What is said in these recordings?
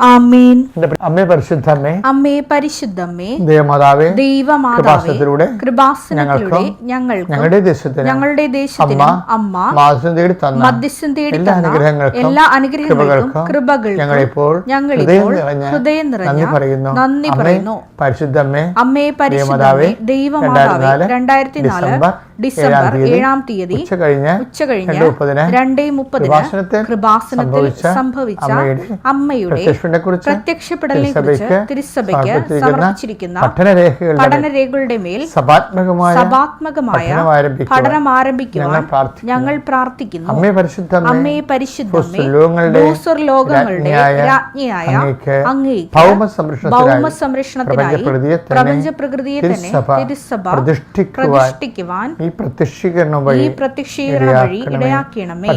ആമേൻ. അമ്മേ പരിശുദ്ധമ്മേ അമ്മേ പരിശുദ്ധമ്മേ ദേവമാതാവേ കൃപാസനത്തിലൂടെ ഞങ്ങളുടെ ദേശത്തിന് ഞങ്ങളുടെ ദേശത്തിനും അമ്മ തേടി തന്ന മധ്യസ്ഥം തേടി എല്ലാ അനുഗ്രഹങ്ങൾക്കും എല്ലാ അനുഗ്രഹങ്ങൾക്കും കൃപകൾക്കും കൃപകൾക്കും ഞങ്ങളിപ്പോൾ ഞങ്ങളിപ്പോൾ ഹൃദയം നിറഞ്ഞ പറയുന്നു. നന്ദി പറയുന്നു. പരിശുദ്ധമ്മേ അമ്മേ പരിശുദ്ധമേ ദൈവമാതാവേ രണ്ടായിരത്തി നാല് ഡിസംബർ ഏഴാം തീയതി ഉച്ച കഴിഞ്ഞ് ഉച്ച കഴിഞ്ഞ് രണ്ട് മുപ്പതിന് കൃപാസനത്തിൽ സംഭവിച്ച അമ്മയുടെ പ്രത്യക്ഷപ്പെടലിനെക്കുറിച്ച് പ്രത്യക്ഷപ്പെടലിനെ കുറിച്ച് തിരുസഭയ്ക്ക് സമർപ്പിച്ചിരിക്കുന്ന പഠനരേഖകളുടെ മേൽ സഭാത്മകമായ സഭാത്മകമായ പഠനം ആരംഭിക്കുവാൻ ഞങ്ങൾ പ്രാർത്ഥിക്കുന്നു. അമ്മേ പരിശുദ്ധ അമ്മേ രാജ്ഞിയായ അങ്ങേക്ക് ഭൗമ സംരക്ഷണത്തിനായി പ്രപഞ്ചപ്രകൃതിയെ തന്നെ പ്രപഞ്ച പ്രകൃതിയെ തന്നെ തിരുസഭ തിരുസഭ പ്രതിഷ്ഠിക്കുവാൻ ഈ പ്രത്യക്ഷീകരണം വഴി പ്രത്യക്ഷീകരണം വഴി ഇടയാക്കണമേ.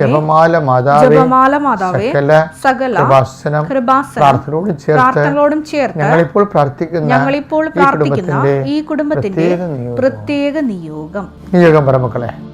ജപമാല മാതാവേ ജപമാല മാതാവേ സകല സകല കൃപാസനം പ്രാർത്ഥനയോട് ചേർത്ത് ഞങ്ങളിപ്പോൾ പ്രാർത്ഥിക്കുന്ന ഞങ്ങളിപ്പോൾ പ്രാർത്ഥിക്കുന്ന ഈ കുടുംബത്തിന്റെ പ്രത്യേക നിയോഗം. നിയോഗം നിയോഗം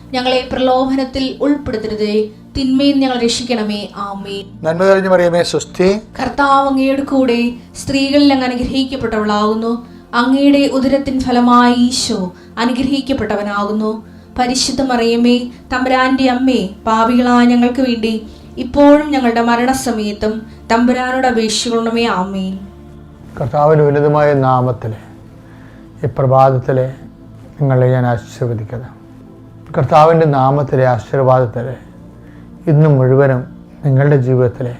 ഞങ്ങളെ പ്രലോഭനത്തിൽ ഉൾപ്പെടുത്തരുതേ. തിന്മയിൽ ഞങ്ങൾ രക്ഷിക്കണമേ. ആമേ നന്മ തെളിഞ്ഞു പറയുമേ സ്വസ്തി. കർത്താവ് അങ്ങയുടെ കൂടെ സ്ത്രീകളിൽ അങ്ങ് അനുഗ്രഹിക്കപ്പെട്ടവളാകുന്നു. അങ്ങയുടെ ഉദരത്തിൻ ഫലമായി ഈശോ അനുഗ്രഹിക്കപ്പെട്ടവനാകുന്നു. പരിശുദ്ധ മറിയമേ തമ്പുരാന്റെ അമ്മേ പാപികളായ ഞങ്ങൾക്ക് വേണ്ടി ഇപ്പോഴും ഞങ്ങളുടെ മരണസമയത്തും തമ്പുരാനോട് അപേക്ഷിക്കണമേ. ആമേ കർത്താവിന്റെ ഉന്നതമായ നാമത്തിൽ ഈ പ്രഭാതത്തിൽ നിങ്ങളെ ഞാൻ ആശീർവദിക്കുന്നു കർത്താവിന്റെ നാമത്തിലെ ആശീർവാദത്തിലെ ഇന്ന് മുഴുവനും നിങ്ങളുടെ ജീവിതത്തിലെ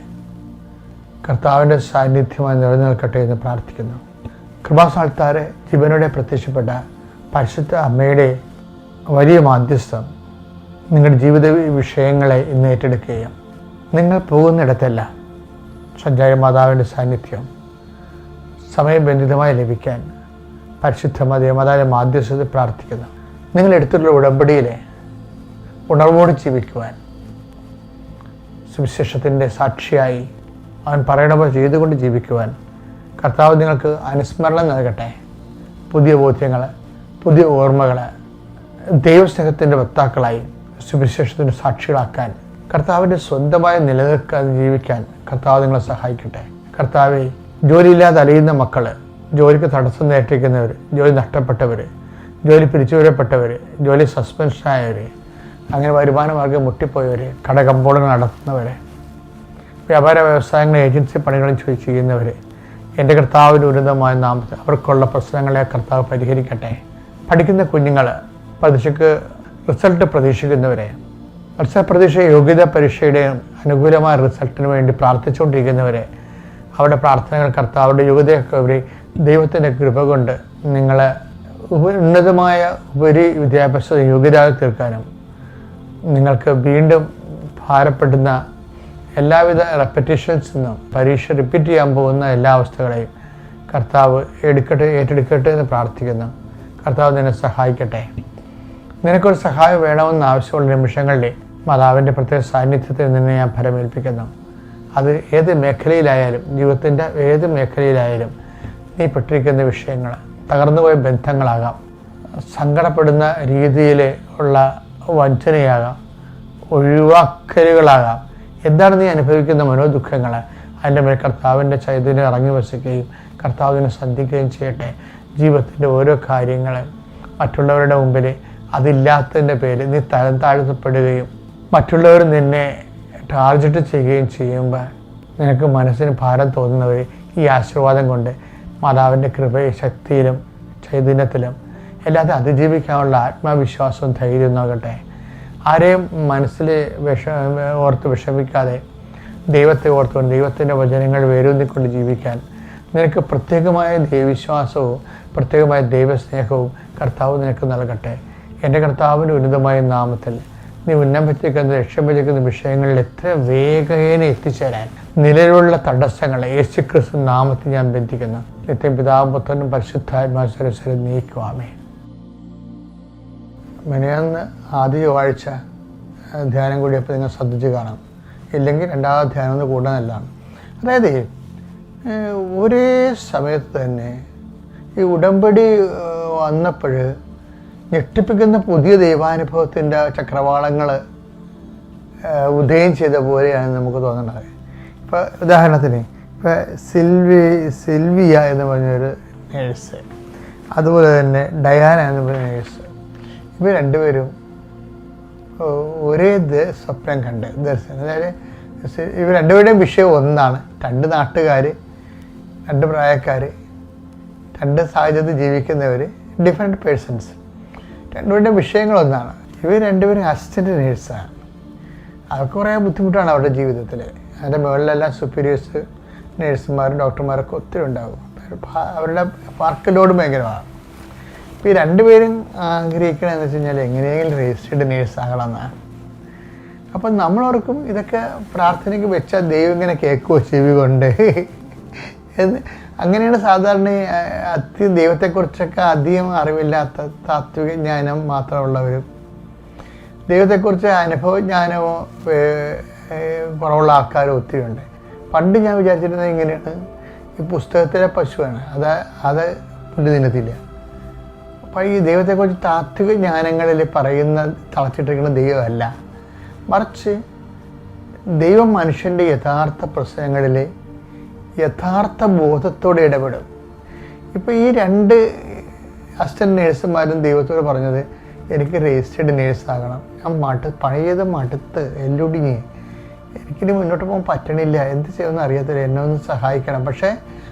കർത്താവിന്റെ സാന്നിധ്യമായി നിലനിൽക്കട്ടെ എന്ന് പ്രാർത്ഥിക്കുന്നു. കൃപാസാൽത്താരെ ജീവനോടെ പ്രത്യക്ഷപ്പെട്ട പരിശുദ്ധ അമ്മയുടെ വലിയ മാധ്യസ്ഥം നിങ്ങളുടെ ജീവിത വിഷയങ്ങളെ ഇന്ന് ഏറ്റെടുക്കുകയും നിങ്ങൾ പോകുന്നിടത്തല്ല സഞ്ചാരി മാതാവിന്റെ സാന്നിധ്യം സമയബന്ധിതമായി ലഭിക്കാൻ പരിശുദ്ധ മതമാതാവിന്റെ മാധ്യസ്ഥത പ്രാർത്ഥിക്കുന്നു. നിങ്ങൾ എടുത്തിട്ടുള്ള ഉടമ്പടിയിലെ ഉണർവോട് ജീവിക്കുവാൻ സുവിശേഷത്തിന്റെ സാക്ഷിയായി അവൻ പറയണ പോലെ ചെയ്തുകൊണ്ട് ജീവിക്കുവാൻ കർത്താവ് നിങ്ങൾക്ക് അനുസ്മരണം നൽകട്ടെ. പുതിയ ബോധ്യങ്ങൾ പുതിയ ഓർമ്മകൾ ദൈവസ്നേഹത്തിന്റെ വക്താക്കളായി സുവിശേഷത്തിന്റെ സാക്ഷികളാക്കാൻ കർത്താവിന്റെ സ്വന്തമായി നിലനിൽക്കാൻ ജീവിക്കാൻ കർത്താവ് നിങ്ങളെ സഹായിക്കട്ടെ. കർത്താവെ ജോലിയില്ലാതെ അലയുന്ന മക്കൾ ജോലിക്ക് തടസ്സം നേരിട്ടിരിക്കുന്നവർ ജോലി നഷ്ടപ്പെട്ടവർ ജോലി പിരിച്ചുവിടപ്പെട്ടവർ ജോലി സസ്പെൻഷനായവർ അങ്ങനെ വരുമാന മാർഗം മുട്ടിപ്പോയവർ കടകമ്പോളങ്ങൾ നടത്തുന്നവർ വ്യാപാര വ്യവസായങ്ങൾ ഏജൻസി പണികളും ചെയ്യുന്നവർ എന്റെ കർത്താവിന്റെ ഉന്നതമായ നാമത്തിൽ അവർക്കുള്ള പ്രശ്നങ്ങളെ കർത്താവ് പരിഹരിക്കട്ടെ. പഠിക്കുന്ന കുഞ്ഞുങ്ങൾ പരീക്ഷയ്ക്ക് റിസൾട്ട് പ്രതീക്ഷിക്കുന്നവരെ മത്സരപ്രതീക്ഷ യോഗ്യതാ പരീക്ഷയുടെ അനുകൂലമായ റിസൾട്ടിന് വേണ്ടി പ്രാർത്ഥിച്ചുകൊണ്ടിരിക്കുന്നവരെ അവരുടെ പ്രാർത്ഥനകൾ കർത്താവുടെ യോഗ്യതയൊക്കെ അവർ ദൈവത്തിന്റെ കൃപ കൊണ്ട് നിങ്ങളെ ഉന്നതമായ ഉപരി വിദ്യാഭ്യാസ യോഗ്യരാകെ തീർക്കാനും നിങ്ങൾക്ക് വീണ്ടും ഭാരപ്പെടുന്ന എല്ലാവിധ റെപ്പറ്റീഷൻസ് നിന്നും പരീക്ഷ റിപ്പീറ്റ് ചെയ്യാൻ പോകുന്ന എല്ലാ അവസ്ഥകളെയും കർത്താവ് എടുക്കട്ടെ ഏറ്റെടുക്കട്ടെ എന്ന് പ്രാർത്ഥിക്കുന്നു. കർത്താവ് നിന്നെ സഹായിക്കട്ടെ. നിനക്കൊരു സഹായം വേണമെന്ന് ആവശ്യമുള്ള നിമിഷങ്ങളിൽ മാതാവിന്റെ പ്രത്യേക സാന്നിധ്യത്തിൽ നിന്നെ ഞാൻ ഫലമേൽപ്പിക്കുന്നു അത് ഏത് മേഖലയിലായാലും ജീവിതത്തിന്റെ ഏത് മേഖലയിലായാലും നീ പെട്ടിരിക്കുന്ന വിഷയങ്ങൾ തകർന്നുപോയ ബന്ധങ്ങളാകാം. സങ്കടപ്പെടുന്ന രീതിയിൽ ഉള്ള വഞ്ചനയാകാം. ഒഴിവാക്കലുകളാകാം. എന്താണ് നീ അനുഭവിക്കുന്ന മനോദുഃഖങ്ങൾ അതിന്റെ മേൽ കർത്താവിന്റെ ചൈതന്യം ഇറങ്ങി വസിക്കുകയും കർത്താവിനെ ശ്രദ്ധിക്കുകയും ചെയ്യട്ടെ. ജീവിതത്തിന്റെ ഓരോ കാര്യങ്ങൾ മറ്റുള്ളവരുടെ മുമ്പിൽ അതില്ലാത്തതിന്റെ പേര് നീ തരം താഴ്ത്തപ്പെടുകയും മറ്റുള്ളവർ നിന്നെ ടാർജറ്റ് ചെയ്യുകയും ചെയ്യുമ്പോൾ നിനക്ക് മനസ്സിന് ഭാരം തോന്നുന്നവർ ഈ ആശീർവാദം കൊണ്ട് മാതാവിന്റെ കൃപയും ശക്തിയിലും ചൈതന്യത്തിലും എല്ലാത്തിനും അതിജീവിക്കാനുള്ള ആത്മവിശ്വാസവും ധൈര്യവും നോക്കട്ടെ ആരെയും മനസ്സിൽ വിഷ ഓർത്ത് വിഷമിക്കാതെ ദൈവത്തെ ഓർത്തുകൊണ്ട് ദൈവത്തിന്റെ വചനങ്ങൾ വേരൂന്നിക്കൊണ്ട് ജീവിക്കാൻ നിനക്ക് പ്രത്യേകമായ ദൈവവിശ്വാസവും പ്രത്യേകമായ ദൈവസ്നേഹവും കർത്താവ് നിനക്ക് നൽകട്ടെ. എന്റെ കർത്താവിന്റെ ഉന്നതമായ നാമത്തിൽ നീ ഉന്നമിച്ചിരിക്കുന്ന രക്ഷപ്പെട്ടിരിക്കുന്ന വിഷയങ്ങളിൽ എത്ര വേഗേന എത്തിച്ചേരാൻ നിലവിലുള്ള തടസ്സങ്ങളെ യേശുക്രിസ്തു നാമത്തിൽ ഞാൻ ബന്ധിക്കുന്നു. നിത്യം പിതാവും പുത്രനും പരിശുദ്ധാത്മാസരസ്വരം നീക്കുവാമേ. മിനിയന്ന് ആദ്യ ചൊവ്വാഴ്ച ധ്യാനം കൂടിയപ്പോൾ നിങ്ങൾ ശ്രദ്ധിച്ച് കാണാം ഇല്ലെങ്കിൽ രണ്ടാമത് ധ്യാനം ഒന്ന് കൂടാൻ നല്ലതാണ്. അതായത് ഒരേ സമയത്ത് തന്നെ ഈ ഉടമ്പടി വന്നപ്പോൾ ഞെട്ടിപ്പിക്കുന്ന പുതിയ ദൈവാനുഭവത്തിന്റെ ചക്രവാളങ്ങൾ ഉദയം ചെയ്ത പോലെയാണ് നമുക്ക് തോന്നുന്നത് ഇപ്പോൾ ഉദാഹരണത്തിന് സിൽവി സിൽവിയ എന്ന് പറഞ്ഞൊരു നേഴ്സ്. അതുപോലെ തന്നെ ഡയാന എന്ന് പറഞ്ഞ നേഴ്സ്. ഇവർ രണ്ടുപേരും ഒരേ സ്വപ്നം കണ്ട് ദർശനം. അതായത് ഇവർ രണ്ടുപേരുടെയും വിഷയം ഒന്നാണ്. രണ്ട് നാട്ടുകാർ രണ്ട് പ്രായക്കാർ രണ്ട് സാഹചര്യത്തിൽ ജീവിക്കുന്നവർ ഡിഫറെന്റ് പേഴ്സൺസ് രണ്ടുപേരുടെയും വിഷയങ്ങൾ ഒന്നാണ്. ഇവർ രണ്ടുപേരും അസിസ്റ്റന്റ് നേഴ്സാണ് അവർക്ക് കുറേ ബുദ്ധിമുട്ടാണ് അവരുടെ ജീവിതത്തിൽ അതിന്റെ മുകളിലെല്ലാം സുപ്പീരിയേഴ്സ് നേഴ്സുമാരും ഡോക്ടർമാരൊക്കെ ഒത്തിരി ഉണ്ടാകും അവരുടെ വർക്ക് ലോഡ് ഭയങ്കരമാണ്. ഇപ്പം ഈ രണ്ടുപേരും ആഗ്രഹിക്കണമെന്ന് വെച്ച് കഴിഞ്ഞാൽ എങ്ങനെയെങ്കിലും രജിസ്റ്റേഡ് നേഴ്സ് ആകണമെന്നാണ്. അപ്പം നമ്മളോർക്കും ഇതൊക്കെ പ്രാർത്ഥനയ്ക്ക് വെച്ചാൽ ദൈവം ഇങ്ങനെ കേൾക്കുമോ ചെവി കൊണ്ട്? എന്ന് അങ്ങനെയാണ് സാധാരണ അതി ദൈവത്തെക്കുറിച്ചൊക്കെ അധികം അറിവില്ലാത്ത താത്വിക ജ്ഞാനം മാത്രമുള്ളവരും ദൈവത്തെക്കുറിച്ച് അനുഭവജ്ഞാനമോ കുറവുള്ള ആൾക്കാരും ഒത്തിരി ഉണ്ട് പണ്ട് ഞാൻ വിചാരിച്ചിരുന്നത് എങ്ങനെയാണ്? ഈ പുസ്തകത്തിലെ പശുവാണ്. അത് അത് പുല്ല് തിന്നത്തില്ല അപ്പോൾ ഈ ദൈവത്തെക്കുറിച്ച് താത്വിക ജ്ഞാനങ്ങളിൽ പറയുന്ന തളച്ചിട്ടിരിക്കുന്ന ദൈവമല്ല. മറിച്ച് ദൈവം മനുഷ്യന്റെ യഥാർത്ഥ പ്രശ്നങ്ങളിൽ യഥാർത്ഥ ബോധത്തോടെ ഇടപെടും. ഇപ്പോൾ ഈ രണ്ട് അസിസ്റ്റന്റ് നേഴ്സുമാരും ദൈവത്തോട് പറഞ്ഞത് എനിക്ക് രജിസ്റ്റേഡ് നേഴ്സാകണം ഞാൻ മട പഴയത് മടുത്ത് എല്ലൊടിഞ്ഞ് എനിക്കിനി മുന്നോട്ട് പോകാൻ പറ്റണില്ല. എന്ത് ചെയ്യുമെന്ന് അറിയത്തില്ല എന്നെ ഒന്ന് സഹായിക്കണം. പക്ഷേ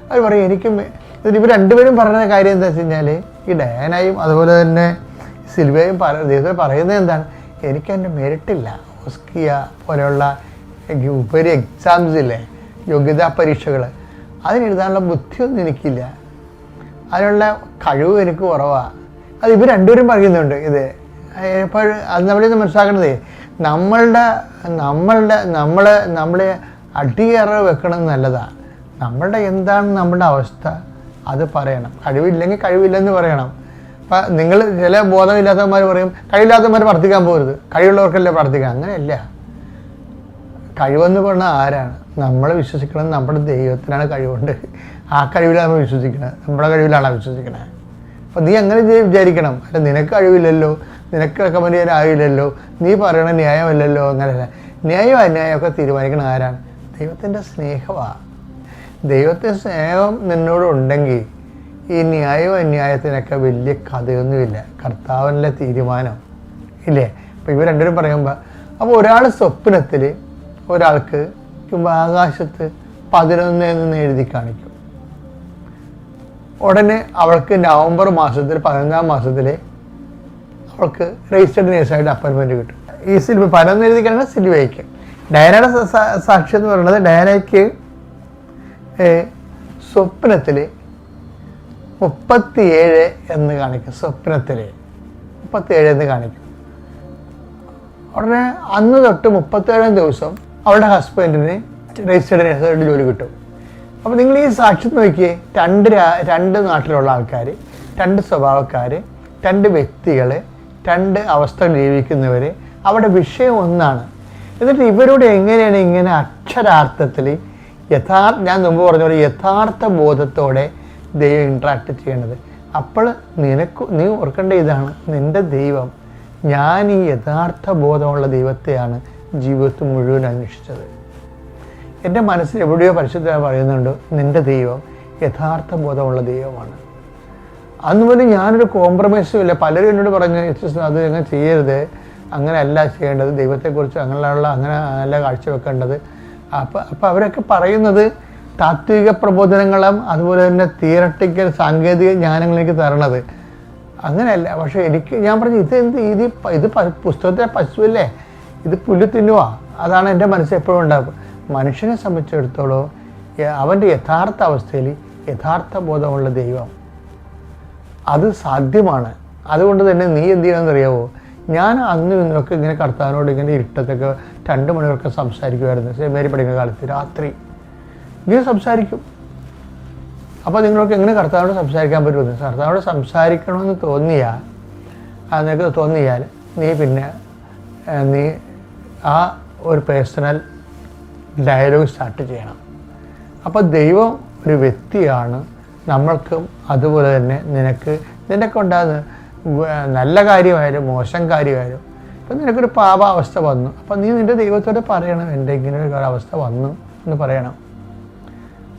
അവർ പറയും എനിക്കും ഇതിന് ഇവർ രണ്ടുപേരും പറയുന്ന കാര്യം എന്താ വെച്ച് കഴിഞ്ഞാൽ ഈ ഡയാനയും അതുപോലെ തന്നെ സിൽവയും പറ ദൈവത്തിൽ പറയുന്നത് എന്താണ്? എനിക്ക് എന്റെ മെരിട്ടില്ല ഓസ്കിയ പോലെയുള്ള ഉപരി എക്സാംസ് ഇല്ലേ യോഗ്യതാ പരീക്ഷകൾ അതിനെഴുതാനുള്ള ബുദ്ധിയൊന്നും എനിക്കില്ല. അതിനുള്ള കഴിവ് എനിക്ക് കുറവാണ് അത് ഇവർ രണ്ടുപേരും പറയുന്നുണ്ട് ഇത്. അപ്പോൾ അത് നമ്മളിന്ന് മനസ്സിലാക്കണത് നമ്മളുടെ നമ്മളുടെ നമ്മൾ നമ്മളെ അടിയറ വെക്കണം നല്ലതാണ് നമ്മളുടെ എന്താണ് നമ്മുടെ അവസ്ഥ? അത് പറയണം. കഴിവില്ലെങ്കിൽ കഴിവില്ലെന്ന് പറയണം. അപ്പം നിങ്ങൾ ചില ബോധമില്ലാത്തവന്മാർ പറയും കഴിവില്ലാത്തവന്മാർ പ്രാർത്ഥിക്കാൻ പോകരുത്. കഴിവുള്ളവർക്കല്ലേ പ്രാർത്ഥിക്കാം അങ്ങനെയല്ല. കഴിവെന്ന് പറഞ്ഞാൽ ആരാണ്? നമ്മൾ വിശ്വസിക്കണം നമ്മുടെ ദൈവത്തിനാണ് കഴിവുണ്ട്. ആ കഴിവിലാണ് നമ്മൾ വിശ്വസിക്കുന്നത് നമ്മുടെ കഴിവിലാണ് വിശ്വസിക്കുന്നത് അപ്പം നീ അങ്ങനെ വിചാരിക്കണം. അല്ല നിനക്ക് കഴിവില്ലല്ലോ നിനക്ക് റെക്കമെൻഡ് ചെയ്യാൻ ആവില്ലല്ലോ നീ പറയണ ന്യായമല്ലല്ലോ. അങ്ങനെയല്ല. ന്യായം അന്യായമൊക്കെ തീരുമാനിക്കണം ആരാണ്? ദൈവത്തിന്റെ സ്നേഹമാണ് ദൈവത്തിന്റെ സ്നേഹം നിന്നോട് ഉണ്ടെങ്കിൽ ഈ ന്യായവും അന്യായത്തിനൊക്കെ വലിയ കഥയൊന്നുമില്ല. കർത്താവിന്റെ തീരുമാനം. ഇല്ലേ? അപ്പോൾ ഇവർ രണ്ടുപേരും പറയുമ്പോൾ അപ്പോൾ ഒരാൾ സ്വപ്നത്തിൽ ഒരാൾക്ക് ആകാശത്ത് പതിനൊന്ന് എന്ന് എഴുതി കാണിക്കും. ഉടനെ അവൾക്ക് നവംബർ മാസത്തിൽ പതിനൊന്നാം മാസത്തിൽ അവൾക്ക് രജിസ്റ്റേഡ് നേഴ്സായിട്ട് അപ്പോയിൻമെന്റ് കിട്ടും. ഈ സിൽവ പതിനൊന്ന് എഴുതി കഴിഞ്ഞാൽ സിൽവയ്ക്ക് ഡയനയുടെ സ- സ- സാക്ഷ്യം എന്ന് പറയുന്നത് ഡയനയ്ക്ക് സ്വപ്നത്തിൽ മുപ്പത്തിയേഴ് എന്ന് കാണിക്കും. സ്വപ്നത്തിൽ മുപ്പത്തിയേഴ് എന്ന് കാണിക്കും. ഉടനെ അന്ന് തൊട്ട് മുപ്പത്തേഴാം ദിവസം അവളുടെ ഹസ്ബൻഡിന് രജിസ്റ്റേഡ് നേഴ്സായിട്ട് ജോലി കിട്ടും. അപ്പോൾ നിങ്ങൾ ഈ സാക്ഷ്യം നോക്കിയേ. രണ്ട് രണ്ട് നാട്ടിലുള്ള ആൾക്കാർ രണ്ട് സ്വഭാവക്കാർ രണ്ട് വ്യക്തികൾ രണ്ട് അവസ്ഥകൾ ജീവിക്കുന്നവർ അവിടെ വിഷയം ഒന്നാണ്. എന്നിട്ട് ഇവരോട് എങ്ങനെയാണ് ഇങ്ങനെ അക്ഷരാർത്ഥത്തിൽ യഥാർത്ഥ ഞാൻ മുമ്പ് പറഞ്ഞ പോലെ യഥാർത്ഥ ബോധത്തോടെ ദൈവം ഇൻട്രാക്ട് ചെയ്യേണ്ടത് അപ്പോൾ നിനക്ക് നീ ഓർക്കേണ്ട ഇതാണ് നിന്റെ ദൈവം ഞാൻ ഈ യഥാർത്ഥ ബോധമുള്ള ദൈവത്തെയാണ് ജീവിതത്തിൽ മുഴുവൻ അന്വേഷിച്ചത്. എന്റെ മനസ്സിൽ എവിടെയോ പരിശുദ്ധ പറയുന്നുണ്ട് നിന്റെ ദൈവം യഥാർത്ഥ ബോധമുള്ള ദൈവമാണ്. അന്ന് പോലും ഞാനൊരു കോംപ്രമൈസും ഇല്ല. പലരും എന്നോട് പറഞ്ഞു അത് അങ്ങനെ ചെയ്യരുത്. അങ്ങനെയല്ല ചെയ്യേണ്ടത്. ദൈവത്തെക്കുറിച്ച് അങ്ങനെയുള്ള അങ്ങനെ അല്ല കാഴ്ചവെക്കേണ്ടത്. അപ്പോൾ അപ്പോൾ അവരൊക്കെ പറയുന്നത് താത്വിക പ്രബോധനങ്ങളും അതുപോലെ തന്നെ തിയറട്ടിക്കൽ സാങ്കേതിക ജ്ഞാനങ്ങൾ എനിക്ക് തരണത്. അങ്ങനെയല്ല. പക്ഷേ എനിക്ക് ഞാൻ പറഞ്ഞു ഇത് എന്ത്? ഇത് ഇത് പുസ്തകത്തിലെ പശുവല്ലേ? ഇത് പുല്ല് തിന്നുവാ. അതാണ് എന്റെ മനസ്സിൽ എപ്പോഴും ഉണ്ടാകും മനുഷ്യനെ സംബന്ധിച്ചിടത്തോളം അവന്റെ യഥാർത്ഥ അവസ്ഥയിൽ യഥാർത്ഥ ബോധമുള്ള ദൈവം. അത് സാധ്യമാണ്. അതുകൊണ്ട് തന്നെ നീ എന്ത് ചെയ്യണമെന്നറിയാവോ? ഞാൻ അന്ന് ഇന്നൊക്കെ ഇങ്ങനെ കർത്താവിനോട് ഇങ്ങനെ ഇരുട്ടത്തൊക്കെ രണ്ട് മണിവരൊക്കെ സംസാരിക്കുമായിരുന്നു. മേരി പഠിക്കുന്ന കാലത്ത് രാത്രി. ഇങ്ങനെ സംസാരിക്കും. അപ്പോൾ നിങ്ങൾക്ക് എങ്ങനെ കർത്താവിനോട് സംസാരിക്കാൻ പറ്റുമെന്ന്? കർത്താവിനോട് സംസാരിക്കണമെന്ന് തോന്നിയാൽ അതിനൊക്കെ തോന്നിയാൽ നീ പിന്നെ നീ ആ ഒരു പേഴ്സണൽ ഡയലോഗ് സ്റ്റാർട്ട് ചെയ്യണം. അപ്പോൾ ദൈവം ഒരു വ്യക്തിയാണ്. നമ്മൾക്കും അതുപോലെ തന്നെ നിനക്ക് നിനക്ക് ഉണ്ടാകുന്ന നല്ല കാര്യമായാലും മോശം കാര്യമായാലും ഇപ്പം നിനക്കൊരു പാപാവസ്ഥ വന്നു. അപ്പം നീ നിന്റെ ദൈവത്തോട് പറയണം എന്റെ ഇങ്ങനെ ഒരു അവസ്ഥ വന്നു എന്ന് പറയണം.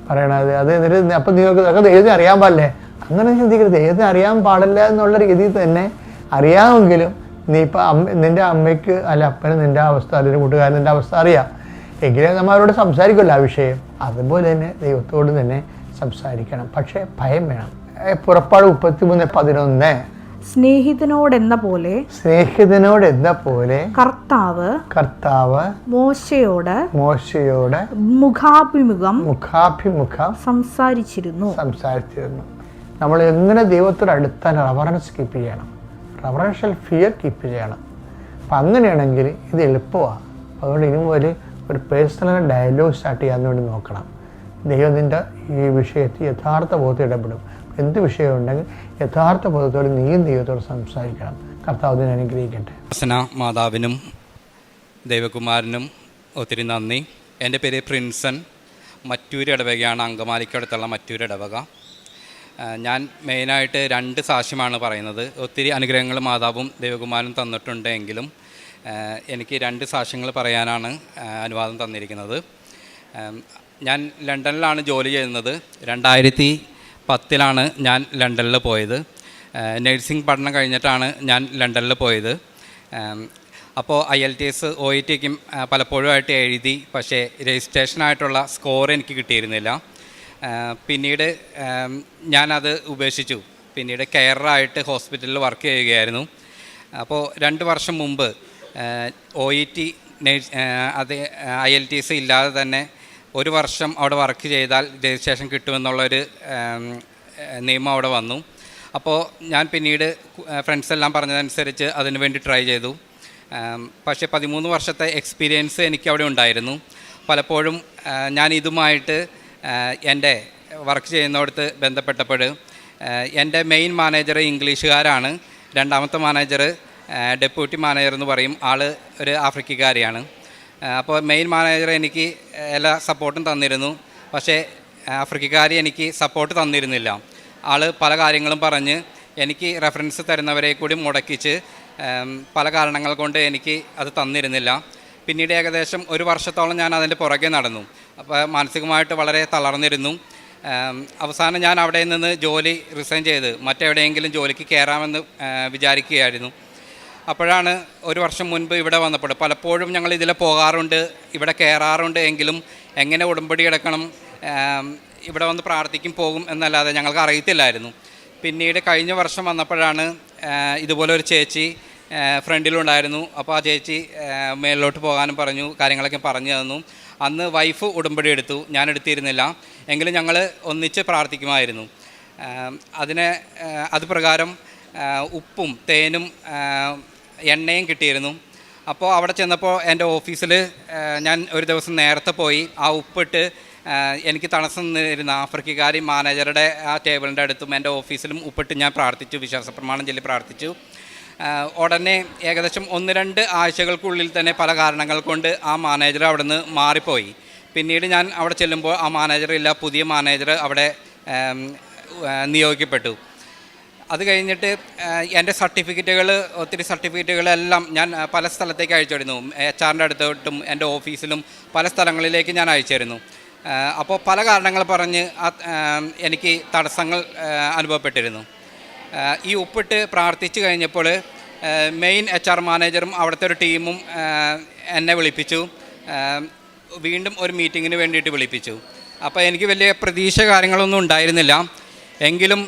പറയണത് അത് എന്നിട്ട് അപ്പം നിങ്ങൾക്ക് അതൊക്കെ ദൈവത്തെ അറിയാൻ പാടില്ലേ? അങ്ങനെ ചിന്തിക്കരുത്. ദൈവത്തെ അറിയാൻ പാടില്ല എന്നുള്ള രീതിയിൽ തന്നെ അറിയാമെങ്കിലും നീ ഇപ്പം അമ്മ നിന്റെ അമ്മയ്ക്ക് അല്ല അപ്പന് നിന്റെ അവസ്ഥ അല്ലെങ്കിൽ കൂട്ടുകാരൻ നിന്റെ അവസ്ഥ അറിയാം. എങ്കിലും നമ്മൾ അവരോട് സംസാരിക്കുമല്ലോ ആ വിഷയം. അതുപോലെ തന്നെ ദൈവത്തോട് തന്നെ സംസാരിക്കണം. പക്ഷേ ഭയം വേണം. പുറപ്പാട് മുപ്പത്തിമൂന്ന് പതിനൊന്ന്. സ്നേഹിതനോടെന്ന പോലെ സ്നേഹിതനോട് എന്ന പോലെ കർത്താവ് കർത്താവ് മോശയോട് മോശയോട് മുഖാഭിമുഖം മുഖാഭിമുഖം സംസാരിച്ചിരുന്നു. സംസാരിച്ചിരുന്നു. നമ്മൾ എങ്ങനെ ദൈവത്തോട് അടുത്താൻ റവറൻസ് കീപ്പ് ചെയ്യണം. റവറൻഷ്യൽ ഫിയർ കീപ്പ് ചെയ്യണം. അപ്പം അങ്ങനെയാണെങ്കിൽ ഇത് എളുപ്പമാണ് അതുകൊണ്ട് ഇനി മുതൽ ഒരു പേഴ്സണൽ ഡയലോഗ് സ്റ്റാർട്ട് ചെയ്യാൻ വേണ്ടി നോക്കണം. ദൈവം നിന്റെ ഈ വിഷയത്തിൽ യഥാർത്ഥ ബോധം ഇടപെടും. എന്ത് വിഷയം ഉണ്ടെങ്കിൽ യഥാർത്ഥ ബോധത്തോടെ നീയും ദൈവത്തോട് സംസാരിക്കണം. കർത്താവ് ഇതിനെ അനുഗ്രഹിക്കട്ടെ. അസന മാതാവിനും ദൈവകുമാരനും ഒത്തിരി നന്ദി. എന്റെ പേര് പ്രിൻസൺ. മറ്റൂര് ഇടവകയാണ് അങ്കമാലിക്കടുത്തുള്ള മറ്റൂര് ഇടവക. ഞാൻ മെയിനായിട്ട് രണ്ട് സാക്ഷ്യമാണ് പറയുന്നത്. ഒത്തിരി അനുഗ്രഹങ്ങൾ മാതാവും ദൈവകുമാരനും തന്നിട്ടുണ്ട് എങ്കിലും ആ, എനിക്ക് രണ്ട് സാക്ഷ്യങ്ങൾ പറയാനാണ് അനുവാദം തന്നിരിക്കുന്നത്. ഞാൻ ലണ്ടനിലാണ് ജോലി ചെയ്യുന്നത്. രണ്ടായിരത്തി പത്തിലാണ് ഞാൻ ലണ്ടനിൽ പോയത്. നഴ്സിംഗ് പഠനം കഴിഞ്ഞിട്ടാണ് ഞാൻ ലണ്ടനിൽ പോയത്. അപ്പോൾ I L T S O E ടിക്കും പലപ്പോഴുമായിട്ട് എഴുതി പക്ഷേ രജിസ്ട്രേഷനായിട്ടുള്ള സ്കോർ എനിക്ക് കിട്ടിയിരുന്നില്ല. പിന്നീട് ഞാനത് ഉപേക്ഷിച്ചു. പിന്നീട് കെയറായിട്ട് ഹോസ്പിറ്റലിൽ വർക്ക് ചെയ്യുകയായിരുന്നു. അപ്പോൾ രണ്ട് വർഷം മുമ്പ് ഒ ഇ ടി നേഴ്സ് അത് ഐ എൽ ടി സി ഇല്ലാതെ തന്നെ ഒരു വർഷം അവിടെ വർക്ക് ചെയ്താൽ രജിസ്ട്രേഷൻ കിട്ടുമെന്നുള്ളൊരു നിയമം അവിടെ വന്നു. അപ്പോൾ ഞാൻ പിന്നീട് ഫ്രണ്ട്സ് എല്ലാം പറഞ്ഞതനുസരിച്ച് അതിനു വേണ്ടി ട്രൈ ചെയ്തു. പക്ഷേ പതിമൂന്ന് വർഷത്തെ എക്സ്പീരിയൻസ് എനിക്ക് അവിടെ ഉണ്ടായിരുന്നു. പലപ്പോഴും ഞാൻ ഇതുമായിട്ട് എന്റെ വർക്ക് ചെയ്യുന്നിടത്ത് ബന്ധപ്പെട്ടപ്പോൾ എന്റെ മെയിൻ മാനേജർ ഇംഗ്ലീഷുകാരാണ്. രണ്ടാമത്തെ മാനേജർ ഡെപ്യൂട്ടി മാനേജർ എന്ന് പറയും. ആൾ ഒരു ആഫ്രിക്കക്കാരിയാണ്. അപ്പോൾ മെയിൻ മാനേജർ എനിക്ക് എല്ലാ സപ്പോർട്ടും തന്നിരുന്നു. പക്ഷേ ആഫ്രിക്കക്കാരി എനിക്ക് സപ്പോർട്ട് തന്നിരുന്നില്ല. ആൾ പല കാര്യങ്ങളും പറഞ്ഞ് എനിക്ക് റെഫറൻസ് തരുന്നവരെ കൂടി മുടക്കിച്ച് പല കാരണങ്ങൾ കൊണ്ട് എനിക്ക് അത് തന്നിരുന്നില്ല. പിന്നീട് ഏകദേശം ഒരു വർഷത്തോളം ഞാൻ അതിന്റെ പുറകെ നടന്നു. അപ്പോൾ മാനസികമായിട്ട് വളരെ തളർന്നിരുന്നു. അവസാനം ഞാൻ അവിടെ നിന്ന് ജോലി റിസൈൻ ചെയ്ത് മറ്റെവിടെയെങ്കിലും ജോലിക്ക് കയറാമെന്ന് വിചാരിക്കുകയായിരുന്നു. അപ്പോഴാണ് ഒരു വർഷം മുൻപ് ഇവിടെ വന്നപ്പോൾ പലപ്പോഴും ഞങ്ങൾ ഇതിൽ പോകാറുണ്ട് ഇവിടെ കയറാറുണ്ട് എങ്കിലും എങ്ങനെ ഉടമ്പടി എടുക്കണം ഇവിടെ വന്ന് പ്രാർത്ഥിക്കും പോകും എന്നല്ലാതെ ഞങ്ങൾക്ക് അറിയത്തില്ലായിരുന്നു. പിന്നീട് കഴിഞ്ഞ വർഷം വന്നപ്പോഴാണ് ഇതുപോലെ ഒരു ചേച്ചി ഫ്രണ്ടിലുണ്ടായിരുന്നു അപ്പോൾ ആ ചേച്ചി മേലിലോട്ട് പോകാനും പറഞ്ഞു കാര്യങ്ങളൊക്കെ പറഞ്ഞു തന്നു. അന്ന് വൈഫ് ഉടമ്പടി എടുത്തു ഞാൻ എടുത്തിരുന്നില്ല. എങ്കിലും ഞങ്ങൾ ഒന്നിച്ച് പ്രാർത്ഥിക്കുമായിരുന്നു. അതിനെ അത് പ്രകാരം ഉപ്പും തേനും എണ്ണയും കിട്ടിയിരുന്നു. അപ്പോൾ അവിടെ ചെന്നപ്പോൾ എന്റെ ഓഫീസിൽ ഞാൻ ഒരു ദിവസം നേരത്തെ പോയി. ആ ഉപ്പിട്ട് എനിക്ക് തടസ്സം നിന്നിരുന്ന ആഫ്രിക്കക്കാരി മാനേജറുടെ ആ ടേബിളിന്റെ അടുത്തും എന്റെ ഓഫീസിലും ഉപ്പിട്ട് ഞാൻ പ്രാർത്ഥിച്ചു വിശ്വാസപ്രമാണം ചൊല്ലി പ്രാർത്ഥിച്ചു. ഉടനെ ഏകദേശം ഒന്ന് രണ്ട് ആഴ്ചകൾക്കുള്ളിൽ തന്നെ പല കാരണങ്ങൾ കൊണ്ട് ആ മാനേജർ അവിടെ നിന്ന് മാറിപ്പോയി. പിന്നീട് ഞാൻ അവിടെ ചെല്ലുമ്പോൾ ആ മാനേജർ ഇല്ല പുതിയ മാനേജർ അവിടെ നിയോഗിക്കപ്പെട്ടു. അത് കഴിഞ്ഞിട്ട് എന്റെ സർട്ടിഫിക്കറ്റുകൾ ഒത്തിരി സർട്ടിഫിക്കറ്റുകളെല്ലാം ഞാൻ പല സ്ഥലത്തേക്ക് അയച്ചിരുന്നു എച്ച് ആറിന്റെ അടുത്തോട്ടും എന്റെ ഓഫീസിലും പല സ്ഥലങ്ങളിലേക്ക് ഞാൻ അയച്ചിരുന്നു അപ്പോൾ പല കാരണങ്ങൾ പറഞ്ഞ് എനിക്ക് തടസ്സങ്ങൾ അനുഭവപ്പെട്ടിരുന്നു. ഈ ഉപ്പിട്ട് പ്രാർത്ഥിച്ചു കഴിഞ്ഞപ്പോൾ മെയിൻ എച്ച് ആർ മാനേജറും അവിടുത്തെ ഒരു ടീമും എന്നെ വിളിപ്പിച്ചു. വീണ്ടും ഒരു മീറ്റിങ്ങിന് വേണ്ടിയിട്ട് വിളിപ്പിച്ചു. അപ്പോൾ എനിക്ക് വലിയ പ്രതീക്ഷ കാര്യങ്ങളൊന്നും ഉണ്ടായിരുന്നില്ല. എങ്കിലും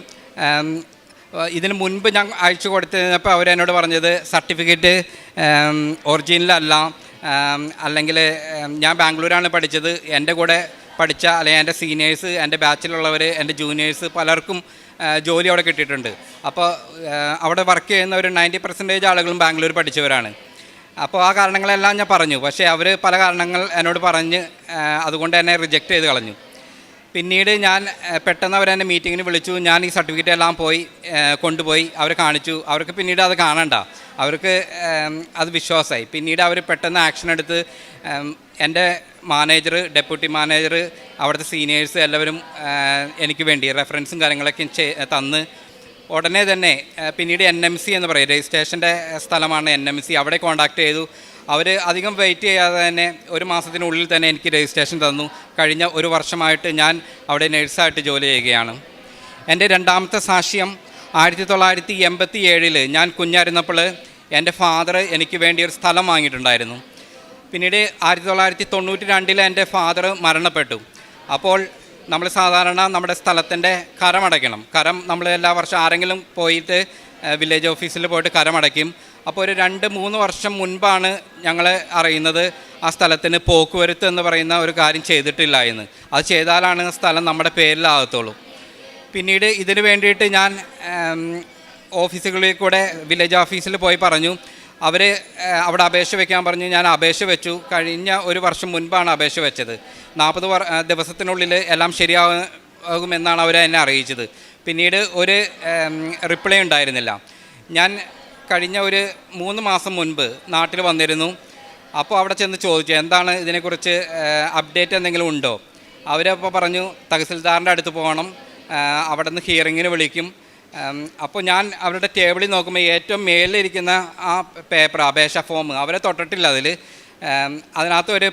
ഇതിന് മുൻപ് ഞാൻ അയച്ചു കൊടുത്തപ്പോൾ അവരെന്നോട് പറഞ്ഞത് സർട്ടിഫിക്കറ്റ് ഒറിജിനലല്ല അല്ലെങ്കിൽ ഞാൻ ബാംഗ്ലൂരാണ് പഠിച്ചത്. എന്റെ കൂടെ പഠിച്ച അല്ലെങ്കിൽ എന്റെ സീനിയേഴ്സ് എന്റെ ബാച്ചിലുള്ളവർ എന്റെ ജൂനിയേഴ്സ് പലർക്കും ജോലി അവിടെ കിട്ടിയിട്ടുണ്ട്. അപ്പോൾ അവിടെ വർക്ക് ചെയ്യുന്ന ഒരു നയന്റി പെർസെന്റേജ് ആളുകളും ബാംഗ്ലൂർ പഠിച്ചവരാണ്. അപ്പോൾ ആ കാരണങ്ങളെല്ലാം ഞാൻ പറഞ്ഞു. പക്ഷേ അവർ പല കാരണങ്ങൾ എന്നോട് പറഞ്ഞ് അതുകൊണ്ട് എന്നെ റിജക്റ്റ് ചെയ്ത് കളഞ്ഞു. പിന്നീട് ഞാൻ പെട്ടെന്ന് അവരെന്നെ മീറ്റിങ്ങിന് വിളിച്ചു. ഞാൻ ഈ സർട്ടിഫിക്കറ്റ് എല്ലാം പോയി കൊണ്ടുപോയി. അവരെ കാണിച്ചു. അവർക്ക് പിന്നീട് അത് കാണണ്ട. അവർക്ക് അത് വിശ്വാസമായി പിന്നീട് അവർ പെട്ടെന്ന് ആക്ഷൻ എടുത്ത് എന്റെ മാനേജർ ഡെപ്യൂട്ടി മാനേജർ അവിടുത്തെ സീനിയേഴ്സ് എല്ലാവരും എനിക്ക് വേണ്ടി റെഫറൻസും കാര്യങ്ങളൊക്കെ തന്ന്. ഉടനെ തന്നെ പിന്നീട് എൻ എം സി എന്ന് പറയും. രജിസ്ട്രേഷന്റെ സ്ഥലമാണ് എൻ എം സി അവിടെ കോൺടാക്ട് ചെയ്തു. അവർ അധികം വെയിറ്റ് ചെയ്യാതെ തന്നെ ഒരു മാസത്തിനുള്ളിൽ തന്നെ എനിക്ക് രജിസ്ട്രേഷൻ തന്നു. കഴിഞ്ഞ ഒരു വർഷമായിട്ട് ഞാൻ അവിടെ നഴ്സായിട്ട് ജോലി ചെയ്യുകയാണ്. എന്റെ രണ്ടാമത്തെ സാക്ഷ്യം ആയിരത്തി തൊള്ളായിരത്തി എൺപത്തി ഏഴിൽ ഞാൻ കുഞ്ഞായിരുന്നപ്പോൾ എന്റെ ഫാദർ എനിക്ക് വേണ്ടി ഒരു സ്ഥലം വാങ്ങിയിട്ടുണ്ടായിരുന്നു. പിന്നീട് ആയിരത്തി തൊള്ളായിരത്തി തൊണ്ണൂറ്റി രണ്ടിൽ എന്റെ ഫാദർ മരണപ്പെട്ടു. അപ്പോൾ നമ്മൾ സാധാരണ നമ്മുടെ സ്ഥലത്തിന്റെ കരമടയ്ക്കണം കരം നമ്മൾ എല്ലാ വർഷം ആരെങ്കിലും പോയിട്ട് വില്ലേജ് ഓഫീസിൽ പോയിട്ട് കരമടയ്ക്കും അപ്പോൾ ഒരു രണ്ട് മൂന്ന് വർഷം മുൻപാണ് ഞങ്ങൾ അറിയുന്നത് ആ സ്ഥലത്തിന് പോക്കുവരുത്ത് എന്ന് പറയുന്ന ഒരു കാര്യം ചെയ്തിട്ടില്ല എന്ന്. അത് ചെയ്താലാണ് സ്ഥലം നമ്മുടെ പേരിലാകത്തുള്ളൂ. പിന്നീട് ഇതിന് വേണ്ടിയിട്ട് ഞാൻ ഓഫീസുകളിൽ കൂടെ വില്ലേജ് ഓഫീസിൽ പോയി പറഞ്ഞു. അവർ അവിടെ അപേക്ഷ വെക്കാൻ പറഞ്ഞു. ഞാൻ അപേക്ഷ വെച്ചു. കഴിഞ്ഞ ഒരു വർഷം മുൻപാണ് അപേക്ഷ വെച്ചത്. നാൽപ്പത് വർ ദിവസത്തിനുള്ളിൽ എല്ലാം ശരിയാകുമെന്നാണ് അവർ എന്നെ അറിയിച്ചത്. പിന്നീട് ഒരു റിപ്ലൈ ഉണ്ടായിരുന്നില്ല. ഞാൻ കഴിഞ്ഞ ഒരു മൂന്ന് മാസം മുൻപ് നാട്ടിൽ വന്നിരുന്നു. അപ്പോൾ അവിടെ ചെന്ന് ചോദിച്ചു എന്താണ് ഇതിനെക്കുറിച്ച് അപ്ഡേറ്റ് എന്തെങ്കിലും ഉണ്ടോ? അവരപ്പോൾ പറഞ്ഞു തഹസിൽദാറിന്റെ അടുത്ത് പോകണം അവിടെ നിന്ന് ഹിയറിങ്ങിന് വിളിക്കും. അപ്പോൾ ഞാൻ അവരുടെ ടേബിളിൽ നോക്കുമ്പോൾ ഏറ്റവും മേലിലിരിക്കുന്ന ആ പേപ്പർ അപേക്ഷ ഫോം അവരെ തൊട്ടിട്ടില്ല അതിൽ. അതിനകത്ത് ഒരു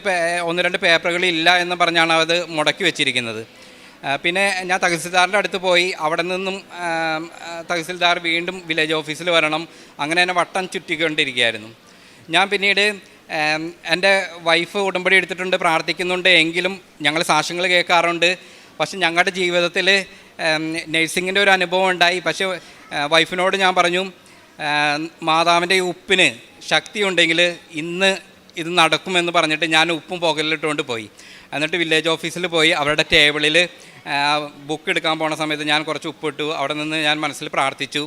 ഒന്ന് രണ്ട് പേപ്പറുകൾ ഇല്ല എന്ന് പറഞ്ഞാണ് അത് മുടക്കി വെച്ചിരിക്കുന്നത്. പിന്നെ ഞാൻ തഹസിൽദാറിന്റെ അടുത്ത് പോയി അവിടെ നിന്നും തഹസിൽദാർ വീണ്ടും വില്ലേജ് ഓഫീസിൽ വരണം. അങ്ങനെ തന്നെ വട്ടം ചുറ്റിക്കൊണ്ടിരിക്കുകയായിരുന്നു. ഞാൻ പിന്നീട് എന്റെ വൈഫ് ഉടമ്പടി എടുത്തിട്ടുണ്ട് പ്രാർത്ഥിക്കുന്നുണ്ട് എങ്കിലും ഞങ്ങൾ സാക്ഷ്യങ്ങൾ കേൾക്കാറുണ്ട്. പക്ഷെ ഞങ്ങളുടെ ജീവിതത്തിൽ നഴ്സിങ്ങിന്റെ ഒരു അനുഭവം ഉണ്ടായി. പക്ഷേ വൈഫിനോട് ഞാൻ പറഞ്ഞു മാതാവിന്റെ ഈ ഉപ്പിന് ശക്തിയുണ്ടെങ്കിൽ ഇന്ന് ഇത് നടക്കുമെന്ന് പറഞ്ഞിട്ട് ഞാൻ ഉപ്പും പുകലിട്ടുകൊണ്ട് പോയി. എന്നിട്ട് വില്ലേജ് ഓഫീസിൽ പോയി അവരുടെ ടേബിളിൽ ബുക്ക് എടുക്കാൻ പോണ സമയത്ത് ഞാൻ കുറച്ച് ഉപ്പിട്ടു. അവിടെ നിന്ന് ഞാൻ മനസ്സിൽ പ്രാർത്ഥിച്ചു.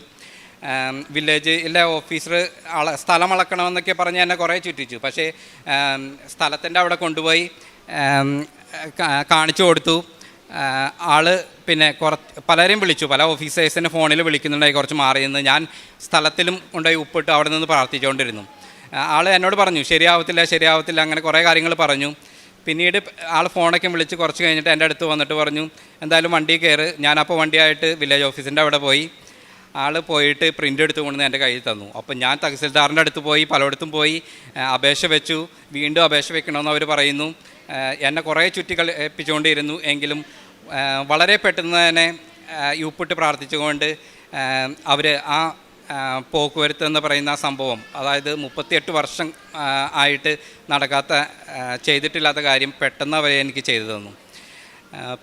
വില്ലേജ് വില്ലേജിലെ ഓഫീസർ അള സ്ഥലം അളക്കണമെന്നൊക്കെ പറഞ്ഞ് എന്നെ കുറേ ചുറ്റിച്ചു. പക്ഷേ സ്ഥലത്തിന്റെ അവിടെ കൊണ്ടുപോയി കാണിച്ചു കൊടുത്തു. ആൾ പിന്നെ കുറ പലരെയും വിളിച്ചു. പല ഓഫീസേഴ്സിനെ ഫോണിൽ വിളിക്കുന്നുണ്ടായി കുറച്ച് മാറി നിന്ന്. ഞാൻ സ്ഥലത്തിലും ഉണ്ടായി ഉപ്പിട്ട് അവിടെ നിന്ന് പ്രാർത്ഥിച്ചുകൊണ്ടിരുന്നു ആൾ എന്നോട് പറഞ്ഞു ശരിയാവത്തില്ല ശരിയാവത്തില്ല അങ്ങനെ കുറേ കാര്യങ്ങൾ പറഞ്ഞു. പിന്നീട് ആൾ ഫോണൊക്കെ വിളിച്ച് കുറച്ച് കഴിഞ്ഞിട്ട് എന്റെ അടുത്ത് വന്നിട്ട് പറഞ്ഞു എന്തായാലും വണ്ടി കയറ് ഞാനപ്പോൾ വണ്ടിയായിട്ട് വില്ലേജ് ഓഫീസിന്റെ അവിടെ പോയി. ആൾ പോയിട്ട് പ്രിന്റ് എടുത്ത് കൊണ്ടുവന്ന് എന്റെ കയ്യിൽ തന്നു. അപ്പം ഞാൻ തഹസിൽദാറിന്റെ അടുത്ത് പോയി പലയിടത്തും പോയി അപേക്ഷ വെച്ചു. വീണ്ടും അപേക്ഷ വെക്കണമെന്ന് അവർ പറയുന്നു. എന്നെ കുറേ ചുറ്റി കളിപ്പിച്ചുകൊണ്ടിരുന്നു എങ്കിലും വളരെ പെട്ടെന്ന് തന്നെ യൂപ്പിട്ട് പ്രാർത്ഥിച്ചുകൊണ്ട് അവർ ആ, പോക്കുവരുത്ത് എന്ന് പറയുന്ന സംഭവം അതായത് മുപ്പത്തിയെട്ട് വർഷം ആയിട്ട് നടക്കാത്ത ചെയ്തിട്ടില്ലാത്ത കാര്യം പെട്ടെന്ന് അവരെ എനിക്ക് ചെയ്തു തന്നു.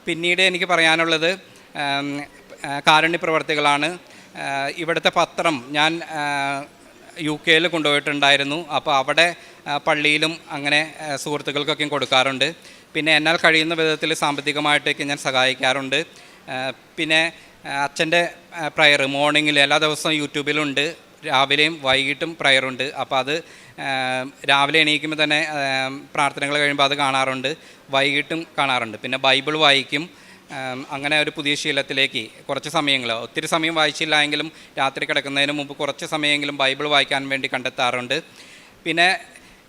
പിന്നീട് എനിക്ക് പറയാനുള്ളത് കാരുണ്യപ്രവർത്തികളാണ്. ഇവിടുത്തെ പത്രം ഞാൻ യു കെയിൽ കൊണ്ടുപോയിട്ടുണ്ടായിരുന്നു. അപ്പോൾ അവിടെ പള്ളിയിലും അങ്ങനെ സുഹൃത്തുക്കൾക്കൊക്കെ കൊടുക്കാറുണ്ട്. പിന്നെ എന്നാൽ കഴിയുന്ന വിധത്തിൽ സാമ്പത്തികമായിട്ടൊക്കെ ഞാൻ സഹായിക്കാറുണ്ട്. പിന്നെ അച്ഛന്റെ പ്രയർ മോർണിംഗിൽ എല്ലാ ദിവസവും യൂട്യൂബിലുണ്ട്. രാവിലെയും വൈകിട്ടും പ്രയറുണ്ട് അപ്പോൾ അത് രാവിലെ എണീക്കുമ്പോൾ തന്നെ പ്രാർത്ഥനകൾ കഴിയുമ്പോൾ അത് കാണാറുണ്ട്. വൈകിട്ടും കാണാറുണ്ട്. പിന്നെ ബൈബിൾ വായിക്കും. അങ്ങനെ ഒരു പുതിയ ശീലത്തിലേക്ക് കുറച്ച് സമയങ്ങൾ ഒത്തിരി സമയം വായിച്ചില്ല എങ്കിലും രാത്രി കിടക്കുന്നതിന് മുമ്പ് കുറച്ച് സമയമെങ്കിലും ബൈബിൾ വായിക്കാൻ വേണ്ടി കണ്ടെത്താറുണ്ട്. പിന്നെ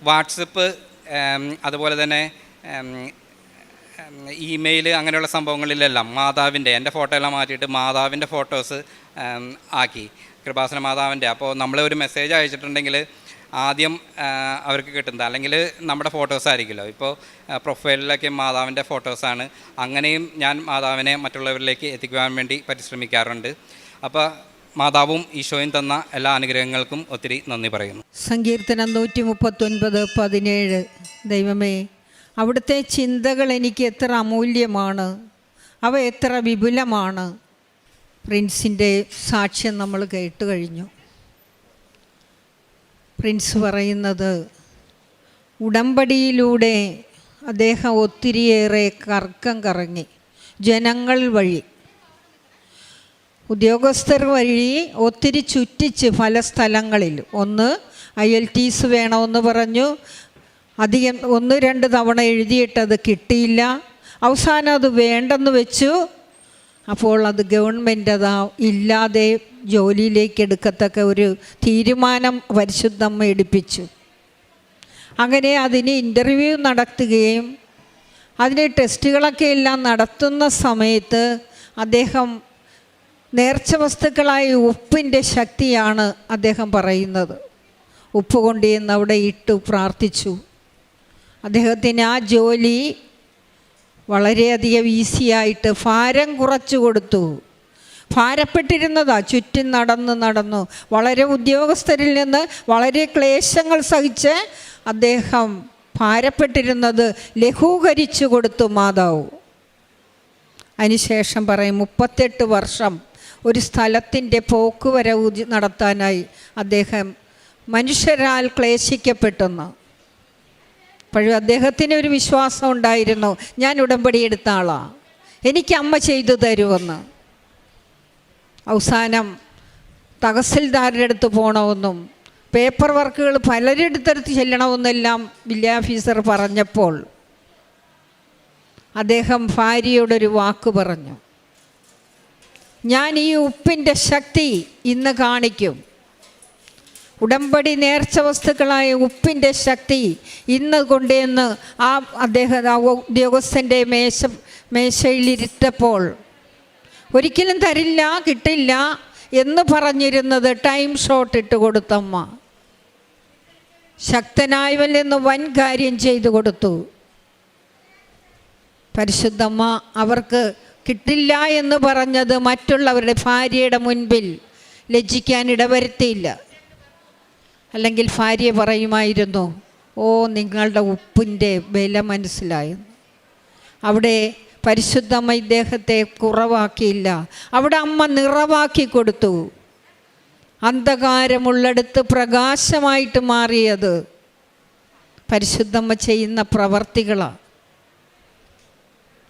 വാട്സപ്പ് അതുപോലെ തന്നെ ഇമെയിൽ അങ്ങനെയുള്ള സംഭവങ്ങളിലെല്ലാം മാതാവിന്റെ എന്റെ ഫോട്ടോയെല്ലാം മാറ്റിയിട്ട് മാതാവിന്റെ ഫോട്ടോസ് ആക്കി. കൃപാസന മാതാവിന്റെ. അപ്പോൾ നമ്മൾ ഒരു മെസ്സേജ് അയച്ചിട്ടുണ്ടെങ്കിൽ ആദ്യം അവർക്ക് കിട്ടുന്നത്. അല്ലെങ്കിൽ നമ്മുടെ ഫോട്ടോസ് ആയിരിക്കുമല്ലോ. ഇപ്പോൾ പ്രൊഫൈലിലൊക്കെ മാതാവിന്റെ ഫോട്ടോസാണ്. അങ്ങനെയും ഞാൻ മാതാവിനെ മറ്റുള്ളവരിലേക്ക് എത്തിക്കുവാൻ വേണ്ടി പരിശ്രമിക്കാറുണ്ട്. അപ്പോൾ മാതാവും ഈശോയും തന്ന എല്ലാ അനുഗ്രഹങ്ങൾക്കും ഒത്തിരി നന്ദി പറയുന്നു. സങ്കീർത്തനം നൂറ്റി മുപ്പത്തൊൻപത് പതിനേഴ്. ദൈവമേ അവിടുത്തെ ചിന്തകൾ എനിക്ക് എത്ര അമൂല്യമാണ്. അവ എത്ര വിപുലമാണ്. പ്രിൻസിന്റെ സാക്ഷ്യം നമ്മൾ കേട്ട് കഴിഞ്ഞു. പ്രിൻസ് പറയുന്നത് ഉടമ്പടിയിലൂടെ അദ്ദേഹം ഒത്തിരിയേറെ കർക്കം കറങ്ങി. ജനങ്ങൾ വഴി. ഉദ്യോഗസ്ഥർ വഴി ഒത്തിരി ചുറ്റിച്ച് പല സ്ഥലങ്ങളിൽ. ഒന്ന് ഐ എൽ ടീസ് വേണമെന്ന് പറഞ്ഞു. അധികം ഒന്ന് രണ്ട് തവണ എഴുതിയിട്ട് അത് കിട്ടിയില്ല. അവസാനം അത് വേണ്ടെന്ന് വെച്ചു. അപ്പോൾ അത് ഗവൺമെന്റ് അത് ഇല്ലാതെ ജോലിയിലേക്ക് എടുക്കത്തക്ക ഒരു തീരുമാനം പരിശുദ്ധമ്മ എടുപ്പിച്ചു. അങ്ങനെ അതിന് ഇന്റർവ്യൂ നടത്തുകയും അതിന് ടെസ്റ്റുകളൊക്കെ എല്ലാം നടത്തുന്ന സമയത്ത് അദ്ദേഹം നേർച്ച വസ്തുക്കളായ ഉപ്പിന്റെ ശക്തിയാണ് അദ്ദേഹം പറയുന്നത്. ഉപ്പ് കൊണ്ടുവന്ന് അവിടെ ഇട്ടു പ്രാർത്ഥിച്ചു. അദ്ദേഹത്തിന് ആ ജോലി വളരെയധികം ഈസിയായിട്ട് ഭാരം കുറച്ചു കൊടുത്തു. ഭാരപ്പെട്ടിരുന്നതാ ചുറ്റും നടന്ന് നടന്നു. വളരെ ഉദ്യോഗസ്ഥരിൽ നിന്ന് വളരെ ക്ലേശങ്ങൾ സഹിച്ച് അദ്ദേഹം ഭാരപ്പെട്ടിരുന്നത് ലഘൂകരിച്ചു കൊടുത്തു മാതാവ്. അതിനുശേഷം പറയും മുപ്പത്തെട്ട് വർഷം ഒരു സ്ഥലത്തിന്റെ പോക്കുവരവ് നടത്താനായി അദ്ദേഹം മനുഷ്യരാൽ ക്ലേശിക്കപ്പെട്ടെന്ന്. അപ്പോഴും അദ്ദേഹത്തിന് ഒരു വിശ്വാസം ഉണ്ടായിരുന്നു. ഞാൻ ഉടമ്പടി എടുത്ത എനിക്ക് അമ്മ ചെയ്തു തരുമെന്ന്. അവസാനം തഹസിൽദാരുടെ അടുത്ത് പോകണമെന്നും പേപ്പർ വർക്കുകൾ പലരിടത്തടുത്ത് ചെല്ലണമെന്നെല്ലാം വില്യാഫീസർ പറഞ്ഞപ്പോൾ അദ്ദേഹം ഭാര്യയോടൊരു വാക്ക് പറഞ്ഞു. ഞാൻ ഈ ഉപ്പിന്റെ ശക്തി ഇന്ന് കാണിക്കും. ഉടമ്പടി നേർച്ച വസ്തുക്കളായ ഉപ്പിന്റെ ശക്തി ഇന്ന് കൊണ്ടുവന്ന് ആ അദ്ദേഹം ആ ഉദ്യോഗസ്ഥന്റെ മേശ മേശയിലിരുത്തപ്പോൾ ഒരിക്കലും തരില്ല കിട്ടില്ല എന്ന് പറഞ്ഞിരുന്നത് ടൈം ഷോട്ട് ഇട്ട് കൊടുത്തമ്മ. ശക്തനായവൻ എന്ന് വൻ കാര്യം ചെയ്തു കൊടുത്തു. പരിശുദ്ധമ്മ അവർക്ക് കിട്ടില്ല എന്ന് പറഞ്ഞത് മറ്റുള്ളവരുടെ ഭാര്യയുടെ മുൻപിൽ ലജ്ജിക്കാൻ ഇടവരുത്തിയില്ല. അല്ലെങ്കിൽ ഭാര്യ പറയുമായിരുന്നു ഓ നിങ്ങളുടെ ഉപ്പിന്റെ വില മനസ്സിലായെന്ന് അവിടെ പരിശുദ്ധമ്മ ഇദ്ദേഹത്തെ കുറവാക്കിയില്ല. അവിടെ അമ്മ നിറവാക്കി കൊടുത്തു. അന്ധകാരമുള്ളടുത്ത് പ്രകാശമായിട്ട് മാറിയത് പരിശുദ്ധമ്മ ചെയ്യുന്ന പ്രവർത്തികളാണ്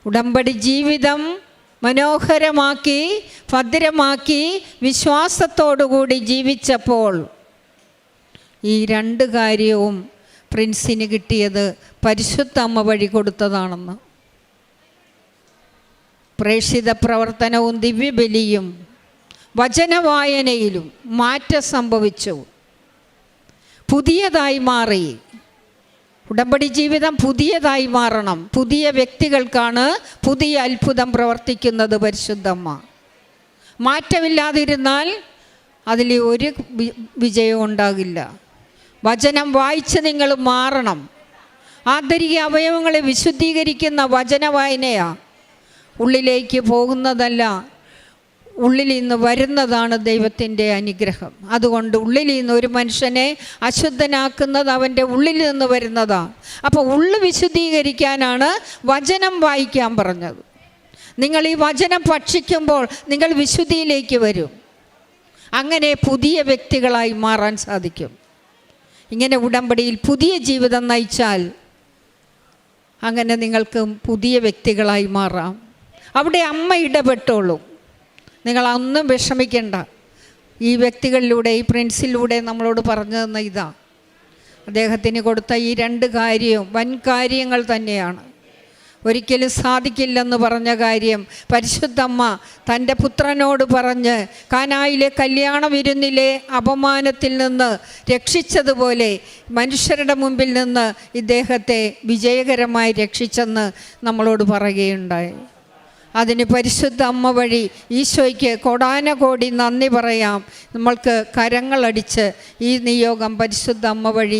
ഉടമ്പടി ജീവിതം മനോഹരമാക്കി ഭദ്രമാക്കി വിശ്വാസത്തോടുകൂടി ജീവിച്ചപ്പോൾ ഈ രണ്ട് കാര്യവും പ്രിൻസിന് കിട്ടിയത് പരിശുദ്ധ അമ്മ വഴി കൊടുത്തതാണെന്ന്. പ്രേക്ഷിത പ്രവർത്തനവും ദിവ്യബലിയും വചനവായനയിലും മാറ്റം സംഭവിച്ചു. പുതിയതായി മാറി. ഉടമ്പടി ജീവിതം പുതിയതായി മാറണം. പുതിയ വ്യക്തികൾക്കാണ് പുതിയ അത്ഭുതം പ്രവർത്തിക്കുന്നത് പരിശുദ്ധമ്മ മാറ്റമില്ലാതിരുന്നാൽ അതിൽ ഒരു വിജയവും ഉണ്ടാകില്ല. വചനം വായിച്ച് നിങ്ങൾ മാറണം. ആന്തരിക അവയവങ്ങളെ വിശുദ്ധീകരിക്കുന്ന വചന വായനയാണ് ഉള്ളിലേക്ക് പോകുന്നതല്ല ഉള്ളിൽ നിന്ന് വരുന്നതാണ് ദൈവത്തിന്റെ അനുഗ്രഹം. അതുകൊണ്ട് ഉള്ളിൽ നിന്ന് ഒരു മനുഷ്യനെ അശുദ്ധനാക്കുന്നത് അവന്റെ ഉള്ളിൽ നിന്ന് വരുന്നതാണ് അപ്പോൾ ഉള്ളു വിശുദ്ധീകരിക്കാനാണ് വചനം വായിക്കാൻ പറഞ്ഞത്. നിങ്ങൾ ഈ വചനം ഭക്ഷിക്കുമ്പോൾ നിങ്ങൾ വിശുദ്ധിയിലേക്ക് വരും. അങ്ങനെ പുതിയ വ്യക്തികളായി മാറാൻ സാധിക്കും. ഇങ്ങനെ ഉടമ്പടിയിൽ പുതിയ ജീവിതം നയിച്ചാൽ അങ്ങനെ നിങ്ങൾക്ക് പുതിയ വ്യക്തികളായി മാറാം. അവിടെ അമ്മ ഇടപെട്ടോളൂ. നിങ്ങൾ ഒന്നും വിഷമിക്കേണ്ട. ഈ വ്യക്തികളിലൂടെ ഈ പ്രിൻസിലൂടെ നമ്മളോട് പറഞ്ഞു തന്ന ഇതാ. അദ്ദേഹത്തിന് കൊടുത്ത ഈ രണ്ട് കാര്യവും വൻ കാര്യങ്ങൾ തന്നെയാണ്. ഒരിക്കലും സാധിക്കില്ലെന്ന് പറഞ്ഞ കാര്യം പരിശുദ്ധമ്മ തന്റെ പുത്രനോട് പറഞ്ഞ് കാനായിലെ കല്യാണ വിരുന്നിലെ അപമാനത്തിൽ നിന്ന് രക്ഷിച്ചതുപോലെ മനുഷ്യരുടെ മുമ്പിൽ നിന്ന് ഇദ്ദേഹത്തെ വിജയകരമായി രക്ഷിച്ചെന്ന് നമ്മളോട് പറയുകയുണ്ടായി. അതിന് പരിശുദ്ധ അമ്മ വഴി ഈശോയ്ക്ക് കോടാനകോടി നന്ദി പറയാം. നമ്മൾക്ക് കരങ്ങളടിച്ച് ഈ നിയോഗം പരിശുദ്ധ അമ്മ വഴി